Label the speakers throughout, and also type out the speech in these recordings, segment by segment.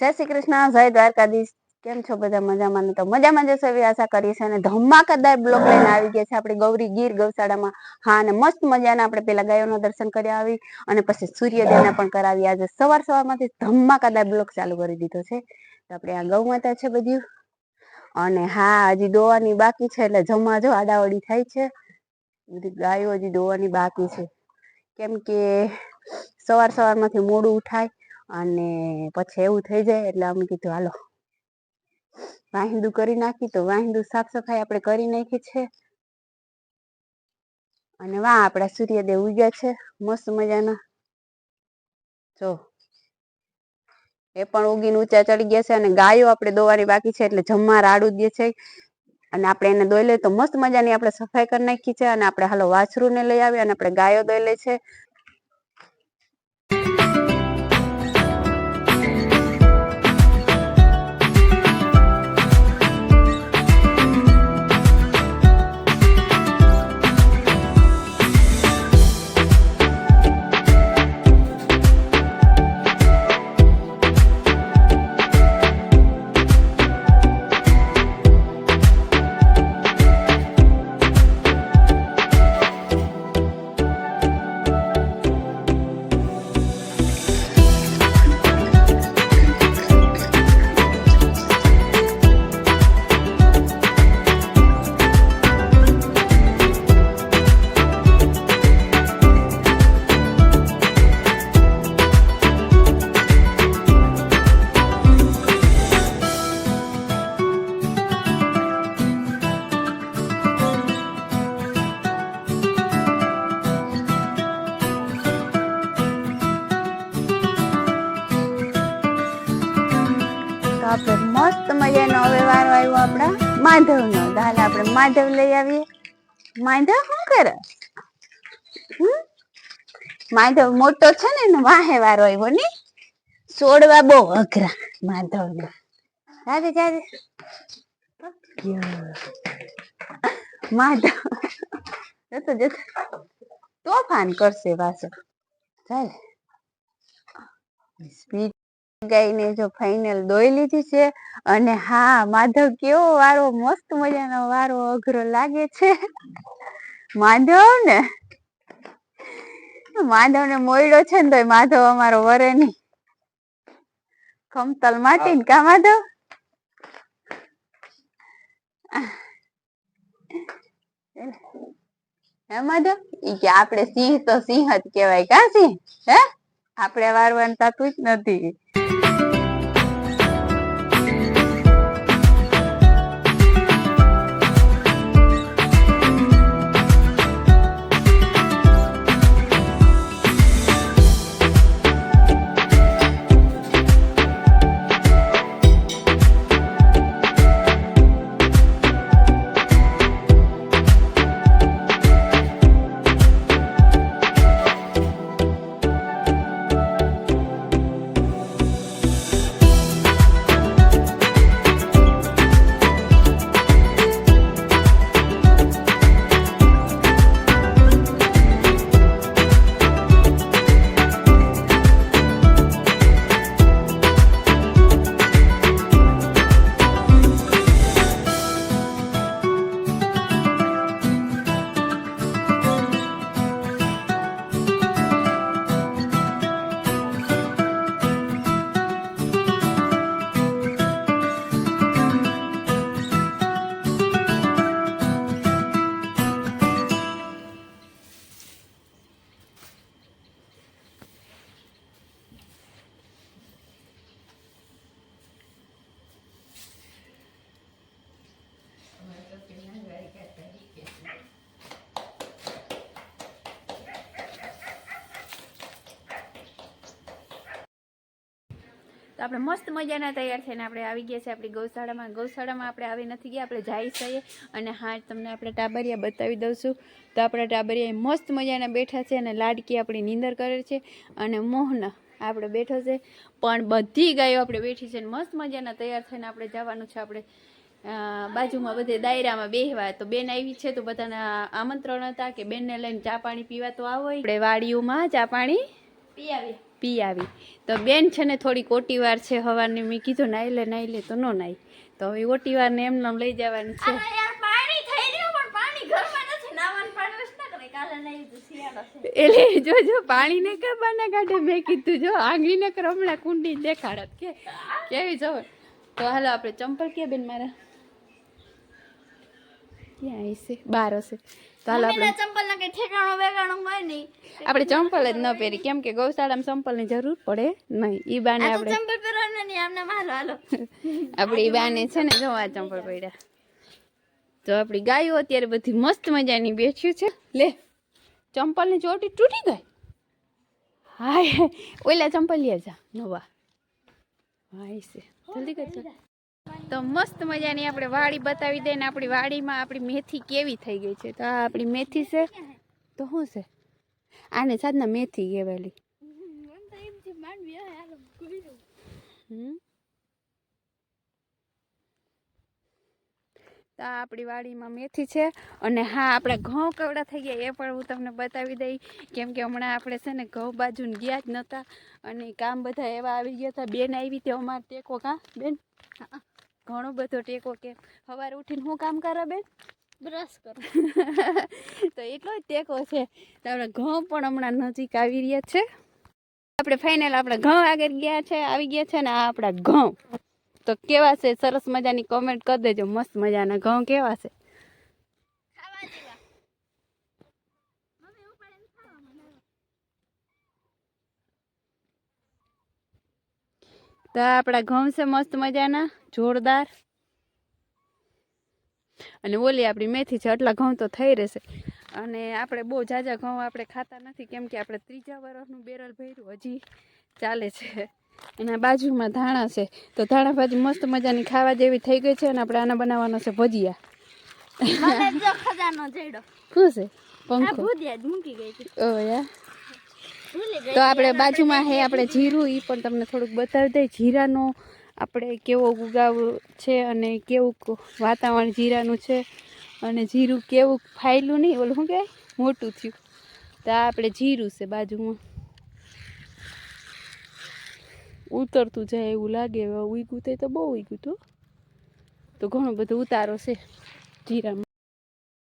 Speaker 1: જય શ્રી કૃષ્ણ, જય દ્વારકાધીશ. કેમ છો બધા? મજામાં તો મજામાં જશો એવી આશા કરીએ છીએ. અને ધમાકેદાર બ્લોક લઈને આવી ગયા છે આપણે ગૌરી ગીર ગૌશાળામાં. હા, અને મસ્ત મજાના આપણે પેલા ગાયોના દર્શન કર્યા આવી અને પછી સૂર્યોદયના પણ કરાવી. આજે સવાર સવારમાંથી ધમાકેદાર બ્લોક ચાલુ કરી દીધો છે. તો આપણે આ ગૌ માતા છે બધું. અને હા, હજી દોવાની બાકી છે એટલે જમવા જો આડાવડી થાય છે. બધી ગાયો હજી દોવાની બાકી છે. કેમ કે સવાર સવારમાંથી મોડું ઉઠાય. અને પછી એવું થઈ જાય એટલે અમે કીધું, હાલો. વાહિંદુ કરી નાખી તો વાહિંદુ સાફ સફાઈ આપણે કરી નાખી છે. અને વાહ, આપણા સૂર્યદેવ ઉગ્યા છે. મસ્ત મજાના. જો, એ પણ ઉગીને ઊંચા ચડી ગયા છે અને ગાયો આપણે દોવાની બાકી છે એટલે જમવા રાડું દે છે. અને આપણે એને દોઈ લઈએ તો મસ્ત મજાની આપણે સફાઈ કરી નાખી છે અને આપણે હાલો વાછરું ને લઈ આવી અને આપણે ગાયો દોઈ લે છે. આપણે મસ્ત મજાનો હવે આવ્યો આપણા. માધવનો. તો હાલ આપણે માધવ લઈ આવીએ. માધવ, શું કરે? માધવ મોટો છે ને, એનો વાહે વારો આવ્યો ને છોડવા બહુ અઘરા માધવને. જાજે જાજે માધવ. જતો જતો. તોફાન કરશે પાછો. ચાલે. સ્પીડ ગાઈને જો ફાઇનલ દોઈ લીધી છે. અને હા, માધવ કેવો વારો, મસ્ત મજાનો વારો, અઘરો લાગે છે. માધવ ને? માધવ ને મોયડો છે ને તો માધવ અમારો વરે નહીં. ખમતલ માટી કા માધવ? હે માધવ? ઈ કે આપણે સિંહ તો સિંહ જ કહેવાય. કા સિંહ? હે? આપણે વારવાનું થતું જ નથી. આપણે મસ્ત મજાના તૈયાર થઈને આપણે આવી ગયા છે આપણી ગૌશાળામાં. ગૌશાળામાં આપણે આવી નથી ગયા, આપણે જઈ છીએ. અને હા, તમને આપણે ટાબરિયા બતાવી દઉં છું. તો આપણા ટાબરિયા મસ્ત મજાના બેઠા છે અને લાડકી આપણી નીંદર કરે છે અને મોહન આપણે બેઠો છે. પણ બધી ગાયો આપણે બેઠી છે મસ્ત મજાના તૈયાર થઈને આપણે જવાનું છે આપણે. બાજુમાં બધે દાયરામાં બેહવા. તો બેન આવી છે તો બધાના આમંત્રણ હતા કે બેનને લઈને ચા પાણી પીવા તો આવો. આપણે વાડીઓમાં ચા પાણી
Speaker 2: પી આવીએ
Speaker 1: પી આવી તો બેન છે ને થોડીક ઓટી વાર છે હવારની. મેં કીધું નાઈ લે નાઈ લે. તો ન નાઈ. તો હવે ઓટી વાર ને એમને લઈ જવાની છે.
Speaker 2: નહીં છે.
Speaker 1: એટલે જો જો પાણી ને કબાના કાઢે? મેં કીધું જો આંગળી ને કર હમણાં કુંડી દેખાડત. કે કેવી જો તો હાલો આપણે ચંપલ કે બેન મારા? ક્યાં હશે બાર હશે તો આપણે
Speaker 2: ચંપલ ના કઈ ઠેકાણું બેકાણું હોય નહીં.
Speaker 1: આપણે ચંપલ જ ન પહેરી. કેમ કે ગૌશાળામાં ચંપલની જરૂર પડે નહીં. ઈ બાને આપણે
Speaker 2: ચંપલ પહેરવાના નહીં આમને મારો હાલો.
Speaker 1: આપણી બાને છે ને જો આ ચંપલ પડ્યા. તો આપણી ગાયો અત્યારે બધી મસ્ત મજાની બેઠી છે. લે ચંપલની ચોટી તૂટી ગઈ. હાય ઓલા ચંપલ લે જા નવા. હાય છે જલ્દી કરજો તો મસ્ત મજાની આપણે વાડી બતાવી દઈએ ને આપણી વાડીમાં આપણી મેથી કેવી થઈ ગઈ છે. તો આ આપણી મેથી છે. તો શું છે? આને સાધના મેથી કહેવાયેલી. તો આપણી વાડીમાં મેથી છે અને હા આપણે ઘઉં કવડા થઈ ગયા એ પણ હું તમને બતાવી દઈ. કેમ કે હમણાં આપણે છે ને ઘઉં બાજુને ગયા જ નહોતા અને કામ બધા એવા આવી ગયા હતા. બેન આવી તે અમારે ટેકો કા? બેન? હા, ઘણો બધો ટેકો કે સવારે ઉઠીને શું કામ કરે બેન?
Speaker 2: બ્રશ કરો.
Speaker 1: તો એટલો જ ટેકો છે. તો આપણે ઘઉં પણ હમણાં નજીક આવી રહ્યા છે. આપણે ફાઇનલ આપણે ઘઉં આગળ ગયા છે આવી ગયા છે ને આ આપણા ઘઉં. તો કેવા છે? સરસ મજાની કોમેન્ટ કરી દેજો. મસ્ત મજાના ઘઉં કેવા છે
Speaker 2: ખાવા જેવા મમ્મી ઉપાડીને ખાવા મને
Speaker 1: તો આપણા ઘઉં છે મસ્ત મજાના જોરદાર. અને ઓલી આપણી મેથી છે આટલા ઘઉં તો થઈ રહેશે. અને આપણે બહુ ઝાઝા ઘઉં આપણે ખાતા નથી કેમ કે આપણે ત્રીજા વર્ષનું બેરલ ભર્યું હજી ચાલે છે. એના બાજુમાં ધાણા છે. તો ધાણા ભાજી મસ્ત મજાની ખાવા જેવી થઈ ગઈ છે અને આપણે આના બનાવવાનો છે ભજીયા.
Speaker 2: મને જો ખજાનો જડ્યો
Speaker 1: શું છે? પંખો.
Speaker 2: મૂકી ગઈ
Speaker 1: ઓ યા તો આપણે બાજુમાં હે, આપણે જીરું એ પણ તમને થોડુંક બતાવી દઈએ જીરાનો આપણે કેવો ઉગાવ છે અને કેવું વાતાવરણ જીરાનું છે અને જીરું કેવું ફાયલું નહીં, ઓલું શું કહેવાય? મોટું થયું. તો આ આપણે જીરું છે બાજુમાં. ઉતરતું જાય એવું લાગે ઉગ્યું તે તો બહુ ઉગ્યું હતું. તો ઘણો બધો ઉતારો છે જીરામાં.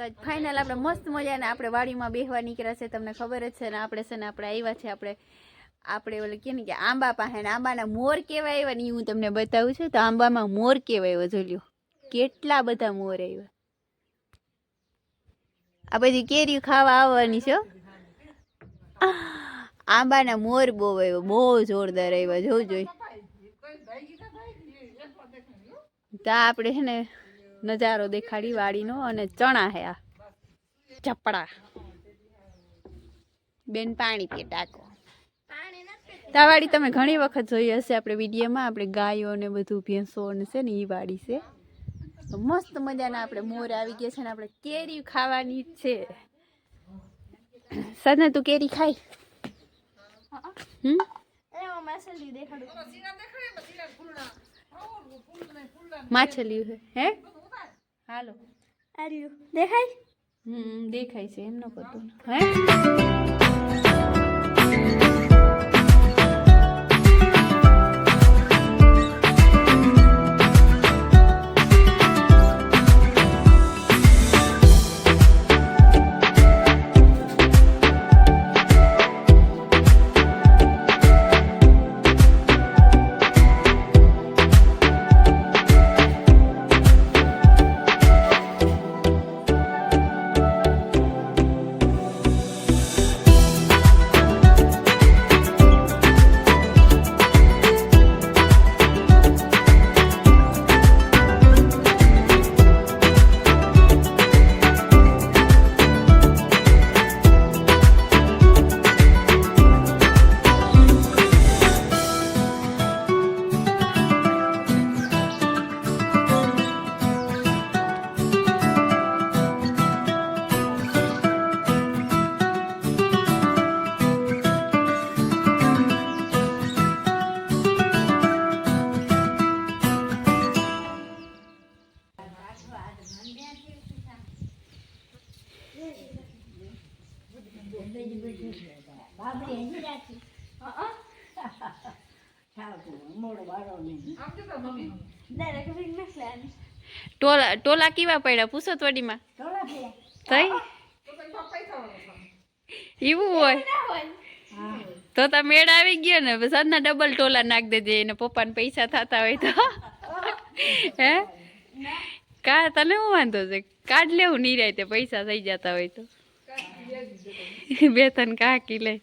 Speaker 1: તો ફાઇનલ આપણે મસ્ત મજાને આપણે વાડીમાં બેહવા નીકળ્યા છે, તમને ખબર જ છે ને આપણે છે ને આપણે આવ્યા છે, આપણે આપણે ઓલું કે ને કે આંબા પાસે આંબાના મોર કેવા આવ્યા ને હું તમને બતાવું છું. તો આંબામાં મોર કેવા આવ્યો જોલ્યો કેટલા બધા મોર આવ્યા આ બધી કેરી ખાવા આવવાની છે. આંબાના મોર બહુ આવ્યો બહુ જોરદાર આવ્યા જોવું જોઈ તો આપણે છે ને નજારો દેખાડી વાડીનો અને ચણા હે આ. ચપડા. બેન પાણી પીએ ટાકો. તો વાડી તમે ઘણી વખત જોઈ હશે આપણે વિડીયોમાં આપણે ગાયો ને બધું ભેંસો ને છે ને એ વાડી છે. તો મસ્ત મજાના આપણે મોર આવી ગયા છે ને આપણે કેરી ખાવાની છે. સદને તું કેરી ખાઈ હમ?
Speaker 2: માછલી
Speaker 1: હે? હાલો.
Speaker 2: આર્યું. દેખાય?
Speaker 1: હમ દેખાય છે એમ ન કરતો. હે? ટોલા ટોલા કેવા પડ્યા? પૂછો તોડીમાં થઈ? એવું હોય? તો તમે મેળ આવી ગયો ને. સાંજના ડબલ ટોલા નાખ દેજે, એને પપ્પાને પૈસા થતા હોય તો. હે? કા, તને શું વાંધો છે? કાઢ લેવું નહીં રહે તે પૈસા થઈ જતા હોય તો. બે ત્રણ કાકી લે.